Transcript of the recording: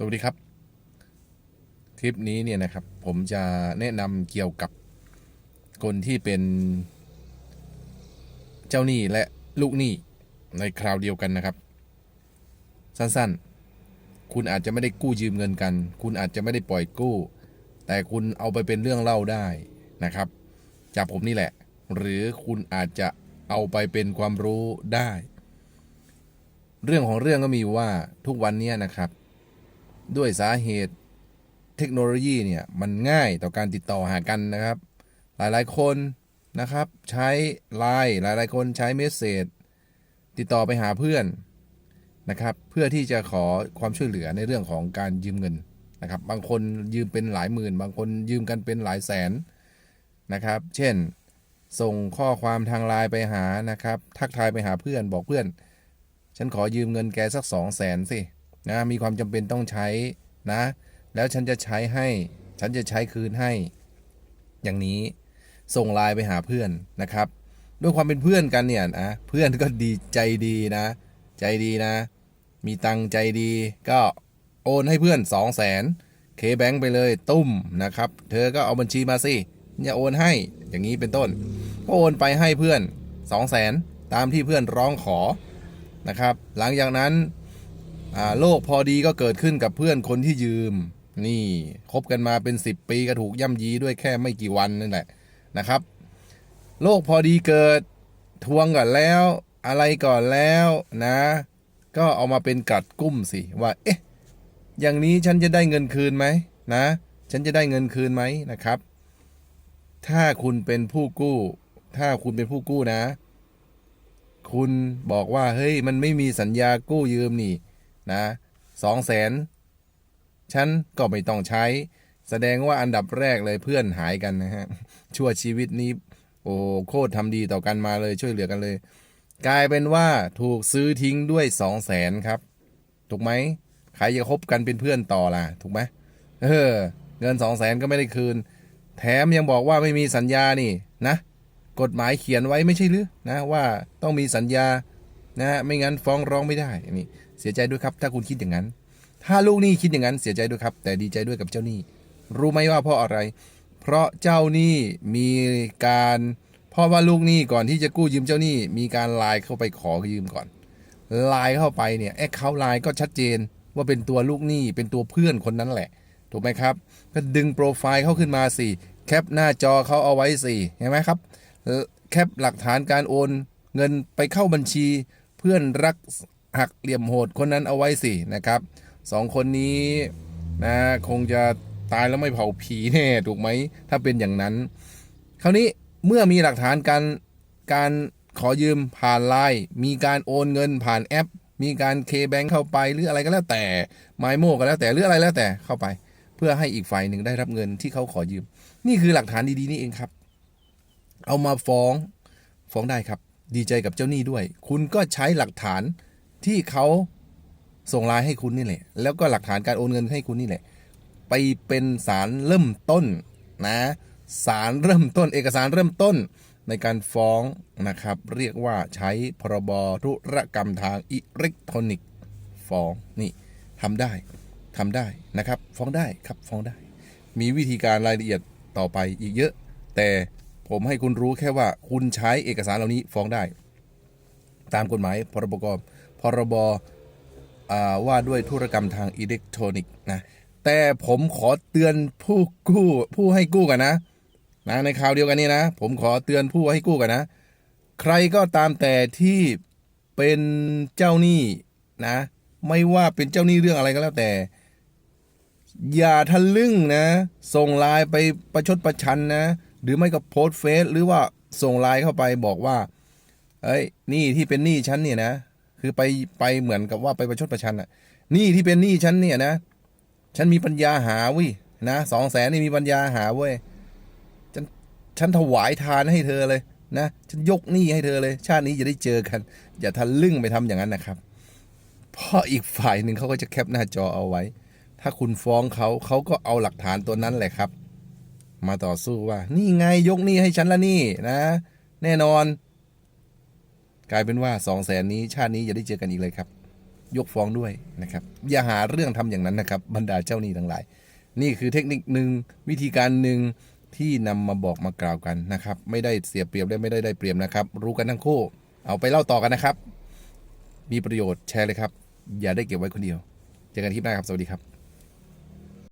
สวัสดีครับ คลิปนี้เนี่ยนะครับ ผมจะแนะนำเกี่ยวกับคนที่เป็นเจ้าหนี้และลูกหนี้ในคราวเดียวกันนะครับ สั้นๆ คุณอาจจะไม่ได้กู้ยืมเงินกัน คุณอาจจะไม่ได้ปล่อยกู้ แต่คุณเอาไปเป็นเรื่องเล่าได้นะครับ จากผมนี่แหละ หรือคุณอาจจะเอาไปเป็นความรู้ได้ เรื่องของเรื่องก็มีว่าทุกวันนี้นะครับ ด้วยสาเหตุเทคโนโลยีเนี่ยมันง่ายต่อการติดต่อหากันนะครับ หลายๆคนนะครับ ใช้ไลน์หลายๆ คนใช้เมสเซจติดต่อไปหาเพื่อนนะครับ เพื่อที่จะขอความช่วยเหลือในเรื่องของการยืมเงินนะครับ บางคนยืมเป็นหลายหมื่น บางคนยืมกันเป็นหลายแสนนะครับ เช่น ส่งข้อความทางไลน์ไปหานะครับ ทักทายไปหาเพื่อนบอกเพื่อน ฉันขอยืมเงินแกสักสองแสนสิ นะมีความจำเป็นต้องใช้นะ แล้วฉันจะใช้ให้ ฉันจะใช้คืนให้ อย่างนี้ส่งไลน์ไปหาเพื่อนนะครับ ด้วยความเป็นเพื่อนกันเนี่ยนะเพื่อนก็ดีใจดีนะ ใจดีนะ มีตังค์ใจดี ก็โอนให้เพื่อน2 0 0แสนเคแบงไปเลยตุ้มนะครับ เธอก็เอาบัญชีมาสิอย่าโอนให้อย่างนี้เป็นต้นก็โอนไปให้เพื่อน2 0 0แสนตามที่เพื่อนร้องขอนะครับ หลังจากนั้น โลกพอดีก็เกิดขึ้นกับเพื่อนคนที่ยืม นี่คบกันมาเป็น 10 ปีก็ถูกย่ำยีด้วยแค่ไม่กี่วันนั่นแหละนะครับโลกพอดีเกิดทวงก่อนแล้ว อะไรก่อนแล้วนะ ก็เอามาเป็นกัดกุ้มสิว่า เอ๊ะ อย่างนี้ฉันจะได้เงินคืนไหมนะ ฉันจะได้เงินคืนไหมนะครับ ถ้าคุณเป็นผู้กู้ ถ้าคุณเป็นผู้กู้นะ คุณบอกว่าเฮ้ยมันไม่มีสัญญากู้ยืมนี่ นะสองแสนฉันก็ไม่ต้องใช้ แสดงว่าอันดับแรกเลยเพื่อนหายกันนะฮะ ชั่วชีวิตนี้ โอ้โคตรทำดีต่อกันมาเลยช่วยเหลือกันเลย กลายเป็นว่าถูกซื้อทิ้งด้วยสองแสนครับ ถูกไหมใครจะคบกันเป็นเพื่อนต่อล่ะ ถูกไหมเออ เงินสองแสนก็ไม่ได้คืน แถมยังบอกว่าไม่มีสัญญานี่นะ กฎหมายเขียนไว้ไม่ใช่หรือนะว่าต้องมีสัญญานะไม่งั้นฟ้องร้องไม่ได้นี่ เสียใจด้วยครับ ถ้าคุณคิดอย่างนั้น ถ้าลูกหนี้คิดอย่างนั้นเสียใจด้วยครับ แต่ดีใจด้วยกับเจ้าหนี้ รู้ไหมว่าเพราะอะไร เพราะเจ้าหนี้มีการเพราะว่าลูกหนี้ก่อนที่จะกู้ยืมเจ้าหนี้ มีการไลน์เข้าไปขอยืมก่อนไลน์เข้าไปเนี่ยแอคเคาท์ไลน์ก็ชัดเจนว่าเป็นตัวลูกหนี้เป็นตัวเพื่อนคนนั้นแหละ ถูกไหมครับ ก็ดึงโปรไฟล์เขาขึ้นมาสิแคปหน้าจอเขาเอาไว้สิเห็นไหมครับแคปหลักฐานการโอน เงินไปเข้าบัญชีเพื่อนรัก หักเหลี่ยมโหดคนนั้นเอาไว้สินะครับสองคนนี้นะคงจะตายแล้วไม่เผาผีแน่ถูกไหมถ้าเป็นอย่างนั้น คราวนี้เมื่อมีหลักฐานการการขอยืมผ่านไลน์มีการโอนเงินผ่านแอป มีการเคแบงเข้าไปหรืออะไรก็แล้วแต่ไมโมก็แล้วแต่หรืออะไรแล้วแต่เข้าไป เพื่อให้อีกฝ่ายหนึ่งได้รับเงินที่เขาขอยืม นี่คือหลักฐานดีๆนี่เองครับ เอามาฟ้องฟ้องได้ครับ ดีใจกับเจ้าหนี้ด้วย คุณก็ใช้หลักฐาน ที่เขาส่งไลน์ให้คุณนี่แหละ แล้วก็หลักฐานการโอนเงินให้คุณนี่แหละ ไปเป็นสารเริ่มต้นนะสารเริ่มต้น เอกสารเริ่มต้นในการฟ้องนะครับ เรียกว่าใช้พรบธุรกรรมทางอิเล็กทรอนิกส์ฟ้องนี่ทำได้ทำได้นะครับ ฟ้องได้ครับฟ้องได้ มีวิธีการรายละเอียดต่อไปอีกเยอะ แต่ผมให้คุณรู้แค่ว่าคุณใช้เอกสารเหล่านี้ฟ้องได้ ตามกฎหมายพรบก พรบอ่าว่าด้วยธุรกรรมทางอิเล็กทรอนิกส์นะแต่ผมขอเตือนผู้กู้ผู้ให้กู้กันนะนะในข่าวเดียวกันนี้นะ ผมขอเตือนผู้ให้กู้กันนะ ใครก็ตามแต่ที่เป็นเจ้าหนี้นะ ไม่ว่าเป็นเจ้าหนี้เรื่องอะไรก็แล้วแต่ อย่าทะลึ่งนะ ส่งไลน์ไปประชดประชันนะ หรือไม่ก็โพสเฟซหรือว่าส่งไลน์เข้าไปบอกว่าเอ้ยนี่ที่เป็นหนี้ฉันเนี่ยนะ คือไปไปเหมือนกับว่าไปประชดประชันอะหนี้ที่เป็นหนี้ฉันเนี่ยนะ ฉันมีปัญญาหาวินะสองแสนนี่มีปัญญาหาเว้ยฉันฉันถวายทานให้เธอเลยนะ ฉันยกหนี้ให้เธอเลย ชาตินี้จะได้เจอกัน อย่าทะลึ่งไปทำอย่างนั้นนะครับ เพราะอีกฝ่ายหนึ่งเขาก็จะแคปหน้าจอเอาไว้ ถ้าคุณฟ้องเขาเขาก็เอาหลักฐานตัวนั้นแหละครับ มาต่อสู้ว่า นี่ไงยกหนี้ให้ฉันละนี่นะ แน่นอน กลายเป็นว่าสองแสนนี้ชาตินี้อย่าได้เจอกันอีกเลยครับ ยกฟ้องด้วยนะครับ อย่าหาเรื่องทำอย่างนั้นนะครับ บรรดาเจ้าหนี้ทั้งหลาย นี่คือเทคนิคหนึ่งวิธีการหนึ่งที่นำมาบอกมากล่าวกันนะครับ ไม่ได้เสียเปรียบและไม่ได้ได้เปรียบนะครับ รู้กันทั้งคู่ เอาไปเล่าต่อกันนะครับ มีประโยชน์แชร์เลยครับ อย่าได้เก็บไว้คนเดียว เจอกันคลิปหน้าครับ สวัสดีครับ